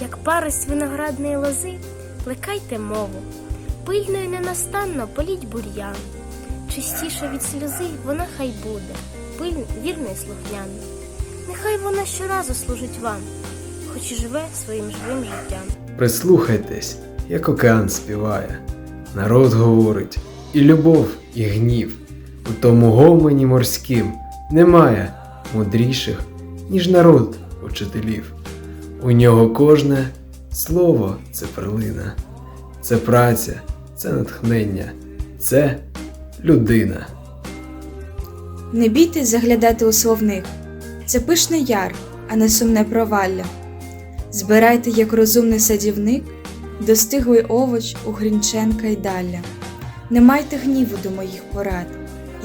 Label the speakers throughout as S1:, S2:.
S1: як парость виноградної лози, плекайте мову. Пильно і ненастанно політь бур'ян. Чистіше від сльози вона хай буде, пильно, вірно і слухняна. Нехай вона щоразу служить вам, хоч і живе своїм живим життям.
S2: Прислухайтесь, як океан співає, народ говорить, і любов, і гнів. У тому гомоні морським немає мудріших, ніж народ учителів. У нього кожне слово це перлина, це праця, це натхнення, це людина.
S3: Не бійтесь заглядати у словник. Це пишний яр, а не сумне провалля. Збирайте, як розумний садівник, достиглий овоч у Грінченка й далля. Не майте гніву до моїх порад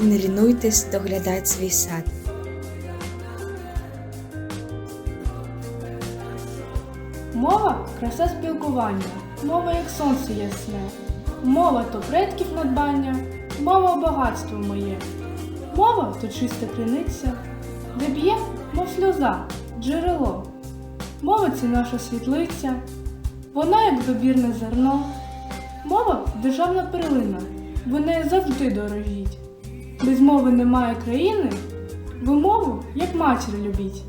S3: і не лінуйтесь доглядать свій сад.
S4: Мова краса спілкування, мова як сонце ясне, мова то предків надбання, мова багатство моє, мова то чиста криниця, де б'є, мов сльоза, джерело. Мова це наша світлиця, вона як добірне зерно. Мова державна перлина, ви нею завжди дорожіть. Без мови немає країни, ви мову як матір любіть.